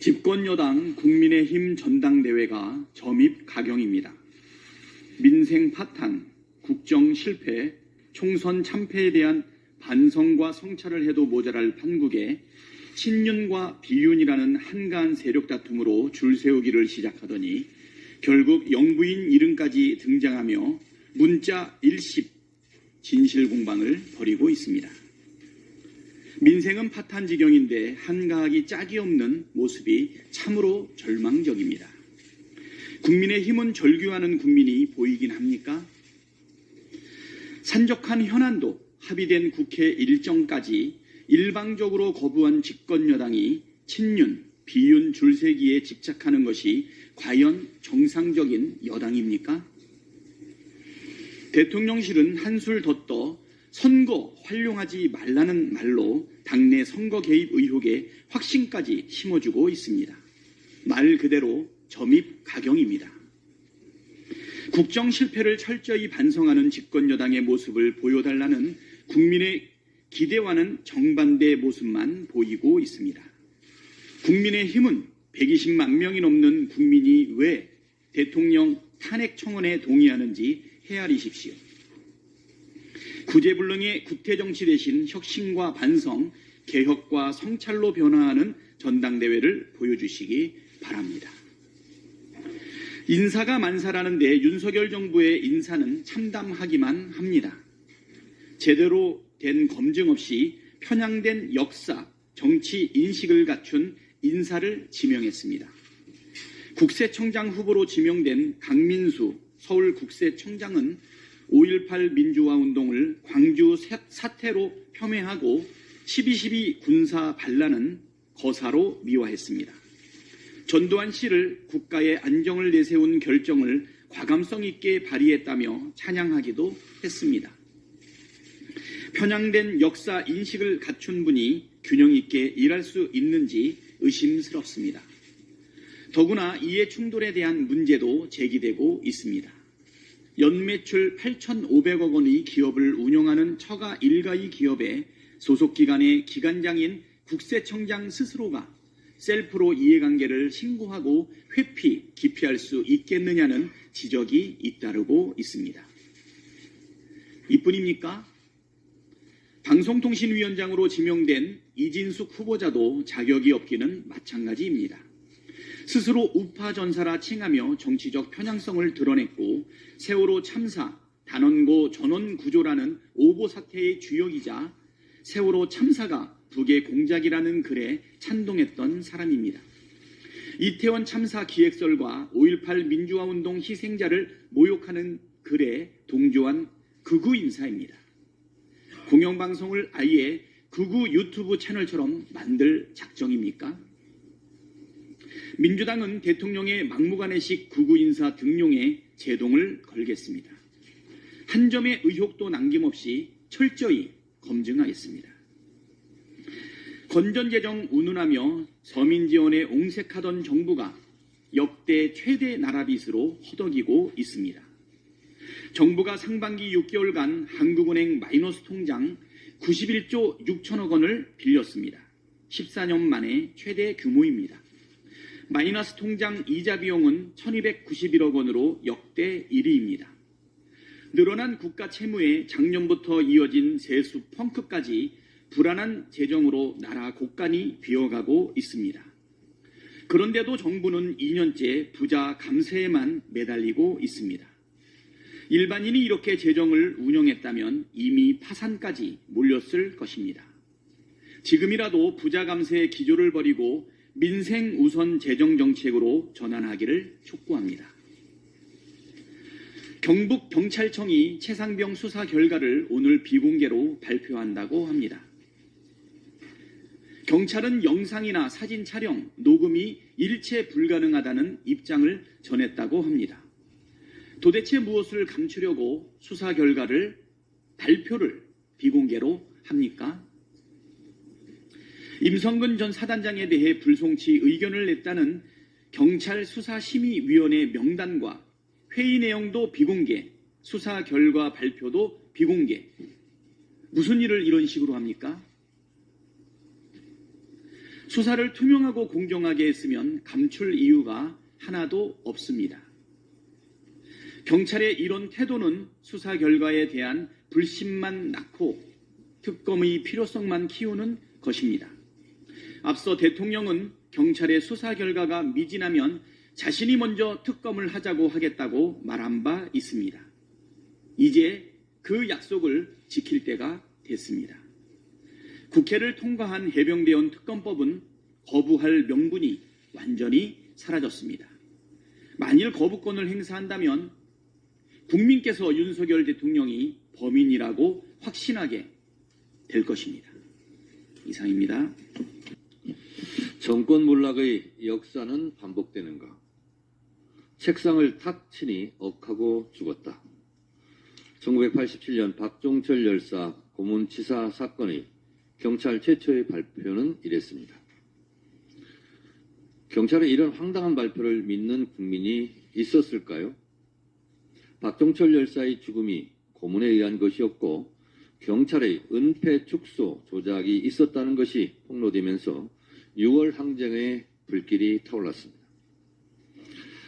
집권여당 국민의힘 전당대회가 점입 가경입니다. 민생 파탄, 국정 실패, 총선 참패에 대한 반성과 성찰을 해도 모자랄 판국에 친윤과 비윤이라는 한가한 세력 다툼으로 줄 세우기를 시작하더니 결국 영부인 이름까지 등장하며 문자 일십 진실 공방을 벌이고 있습니다. 민생은 파탄 지경인데 한가하기 짝이 없는 모습이 참으로 절망적입니다. 국민의 힘은 절규하는 국민이 보이긴 합니까? 산적한 현안도 합의된 국회 일정까지 일방적으로 거부한 집권 여당이 친윤, 비윤 줄세기에 집착하는 것이 과연 정상적인 여당입니까? 대통령실은 한술 더 떠 선거 활용하지 말라는 말로 당내 선거 개입 의혹에 확신까지 심어주고 있습니다. 말 그대로 점입 가경입니다. 국정 실패를 철저히 반성하는 집권 여당의 모습을 보여달라는 국민의 기대와는 정반대의 모습만 보이고 있습니다. 국민의 힘은 120만 명이 넘는 국민이 왜 대통령 탄핵 청원에 동의하는지 헤아리십시오. 구제불능의 구태정치 대신 혁신과 반성, 개혁과 성찰로 변화하는 전당대회를 보여주시기 바랍니다. 인사가 만사라는데 윤석열 정부의 인사는 참담하기만 합니다. 제대로 된 검증 없이 편향된 역사, 정치 인식을 갖춘 인사를 지명했습니다. 국세청장 후보로 지명된 강민수 서울국세청장은 5.18 민주화 운동을 광주 사태로 폄훼하고 12.12 군사 반란은 거사로 미화했습니다. 전두환 씨를 국가의 안정을 내세운 결정을 과감성 있게 발휘했다며 찬양하기도 했습니다. 편향된 역사 인식을 갖춘 분이 균형 있게 일할 수 있는지 의심스럽습니다. 더구나 이해 충돌에 대한 문제도 제기되고 있습니다. 연매출 8,500억 원의 기업을 운영하는 처가 일가의 기업의 소속 기관의 기관장인 국세청장 스스로가 셀프로 이해관계를 신고하고 회피, 기피할 수 있겠느냐는 지적이 잇따르고 있습니다. 이뿐입니까? 방송통신위원장으로 지명된 이진숙 후보자도 자격이 없기는 마찬가지입니다. 스스로 우파 전사라 칭하며 정치적 편향성을 드러냈고 세월호 참사, 단원고 전원 구조라는 오보 사태의 주역이자 세월호 참사가 북의 공작이라는 글에 찬동했던 사람입니다. 이태원 참사 기획설과 5.18 민주화 운동 희생자를 모욕하는 글에 동조한 극우 인사입니다. 공영방송을 아예 극우 유튜브 채널처럼 만들 작정입니까? 민주당은 대통령의 막무가내식 극우 인사 등용에 제동을 걸겠습니다. 한 점의 의혹도 남김없이 철저히 검증하겠습니다. 건전재정 운운하며 서민 지원에 옹색하던 정부가 역대 최대 나라빚으로 허덕이고 있습니다. 정부가 상반기 6개월간 한국은행 마이너스 통장 91조 6천억 원을 빌렸습니다. 14년 만에 최대 규모입니다. 마이너스 통장 이자 비용은 1291억 원으로 역대 1위입니다. 늘어난 국가 채무에 작년부터 이어진 세수 펑크까지 불안한 재정으로 나라 곳간이 비어가고 있습니다. 그런데도 정부는 2년째 부자 감세에만 매달리고 있습니다. 일반인이 이렇게 재정을 운영했다면 이미 파산까지 몰렸을 것입니다. 지금이라도 부자 감세의 기조를 버리고 민생 우선 재정 정책으로 전환하기를 촉구합니다. 경북 경찰청이 최상병 수사 결과를 오늘 비공개로 발표한다고 합니다. 경찰은 영상이나 사진 촬영, 녹음이 일체 불가능하다는 입장을 전했다고 합니다. 도대체 무엇을 감추려고 수사 결과를 발표를 비공개로 합니까? 임성근 전 사단장에 대해 불송치 의견을 냈다는 경찰 수사심의위원회 명단과 회의 내용도 비공개, 수사 결과 발표도 비공개. 무슨 일을 이런 식으로 합니까? 수사를 투명하고 공정하게 했으면 감출 이유가 하나도 없습니다. 경찰의 이런 태도는 수사 결과에 대한 불신만 낳고 특검의 필요성만 키우는 것입니다. 앞서 대통령은 경찰의 수사 결과가 미진하면 자신이 먼저 특검을 하자고 하겠다고 말한 바 있습니다. 이제 그 약속을 지킬 때가 됐습니다. 국회를 통과한 해병대원 특검법은 거부할 명분이 완전히 사라졌습니다. 만일 거부권을 행사한다면 국민께서 윤석열 대통령이 범인이라고 확신하게 될 것입니다. 이상입니다. 정권 몰락의 역사는 반복되는가? 책상을 탁 치니 억하고 죽었다. 1987년 박종철 열사 고문치사 사건의 경찰 최초의 발표는 이랬습니다. 경찰의 이런 황당한 발표를 믿는 국민이 있었을까요? 박종철 열사의 죽음이 고문에 의한 것이었고 경찰의 은폐 축소 조작이 있었다는 것이 폭로되면서 6월 항쟁의 불길이 타올랐습니다.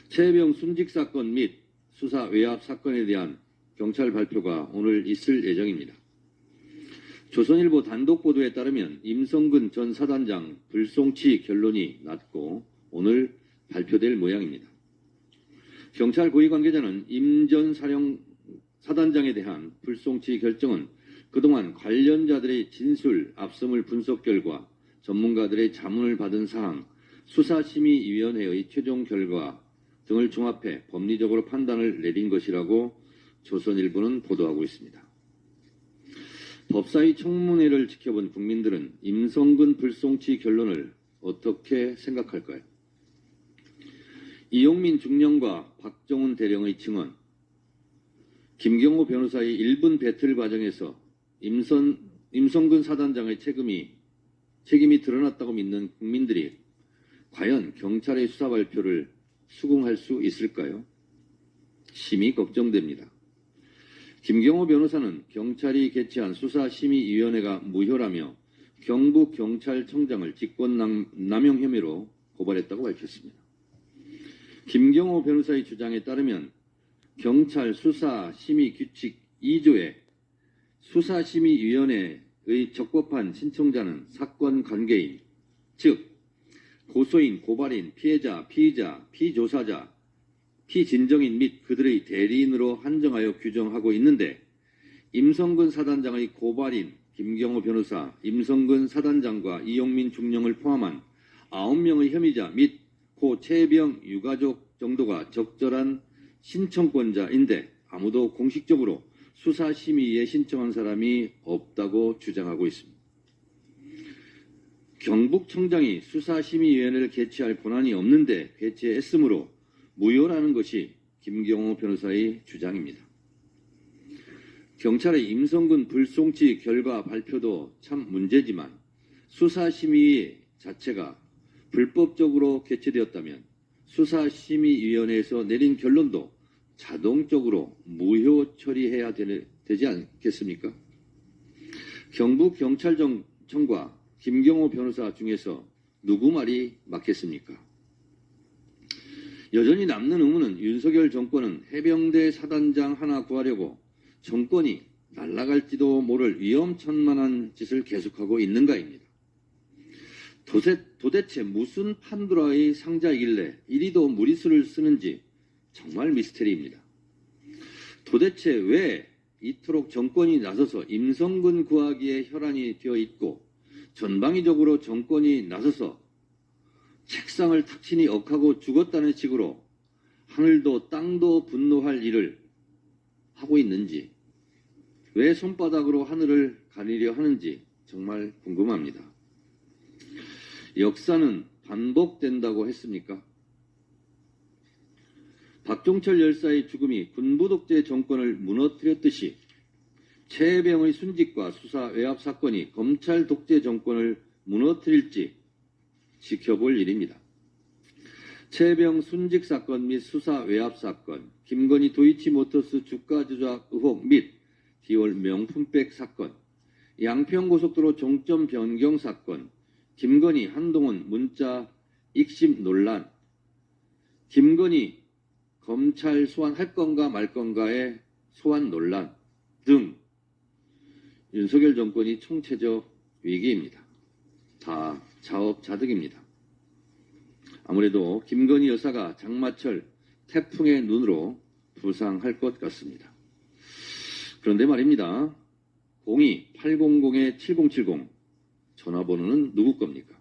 최병 순직 사건 및 수사 외압 사건에 대한 경찰 발표가 오늘 있을 예정입니다. 조선일보 단독 보도에 따르면 임성근 전 사단장 불송치 결론이 났고 오늘 발표될 모양입니다. 경찰 고위 관계자는 임 전 사령 사단장에 대한 불송치 결정은 그동안 관련자들의 진술, 압수물 분석 결과, 전문가들의 자문을 받은 사항, 수사심의위원회의 최종 결과 등을 종합해 법리적으로 판단을 내린 것이라고 조선일보는 보도하고 있습니다. 법사위 청문회를 지켜본 국민들은 임성근 불송치 결론을 어떻게 생각할까요? 이용민 중령과 박정훈 대령의 증언, 김경호 변호사의 1분 배틀 과정에서 임선, 임성근 사단장의 책임이, 책임이 드러났다고 믿는 국민들이 과연 경찰의 수사 발표를 수긍할 수 있을까요? 심히 걱정됩니다. 김경호 변호사는 경찰이 개최한 수사심의위원회가 무효라며 경북 경찰청장을 직권남용 혐의로 고발했다고 밝혔습니다. 김경호 변호사의 주장에 따르면 경찰 수사심의 규칙 2조에 수사심의위원회 의 적법한 신청자는 사건 관계인, 즉 고소인, 고발인, 피해자, 피의자, 피조사자, 피진정인 및 그들의 대리인으로 한정하여 규정하고 있는데 임성근 사단장의 고발인 김경호 변호사, 임성근 사단장과 이용민 중령을 포함한 9명의 혐의자 및 고 최병 유가족 정도가 적절한 신청권자인데 아무도 공식적으로 수사심의에 신청한 사람이 없다고 주장하고 있습니다. 경북청장이 수사심의위원회를 개최할 권한이 없는데 개최했으므로 무효라는 것이 김경호 변호사의 주장입니다. 경찰의 임성근 불송치 결과 발표도 참 문제지만 수사심의 자체가 불법적으로 개최되었다면 수사심의위원회에서 내린 결론도 자동적으로 무효 처리해야 되, 지 않겠습니까? 경북경찰청과 김경호 변호사 중에서 누구 말이 맞겠습니까? 여전히 남는 의문은 윤석열 정권은 해병대 사단장 하나 구하려고 정권이 날아갈지도 모를 위험천만한 짓을 계속하고 있는가입니다. 도대, 도대체 무슨 판도라의 상자이길래 이리도 무리수를 쓰는지 정말 미스테리입니다. 도대체 왜 이토록 정권이 나서서 임성근 구하기에 혈안이 되어 있고 전방위적으로 정권이 나서서 책상을 탁 치니 억하고 죽었다는 식으로 하늘도 땅도 분노할 일을 하고 있는지 왜 손바닥으로 하늘을 가리려 하는지 정말 궁금합니다. 역사는 반복된다고 했습니까? 박종철 열사의 죽음이 군부 독재 정권을 무너뜨렸듯이 최해병의 순직과 수사 외압 사건이 검찰 독재 정권을 무너뜨릴지 지켜볼 일입니다. 최해병 순직 사건 및 수사 외압 사건, 김건희 도이치모터스 주가 조작 의혹 및 디올 명품백 사건, 양평고속도로 종점 변경 사건, 김건희, 한동훈 문자 익심 논란, 김건희 검찰 소환할 건가 말 건가의 소환 논란 등 윤석열 정권이 총체적 위기입니다. 다 자업자득입니다. 아무래도 김건희 여사가 장마철 태풍의 눈으로 부상할 것 같습니다. 그런데 말입니다. 02-800-7070 전화번호는 누구 겁니까?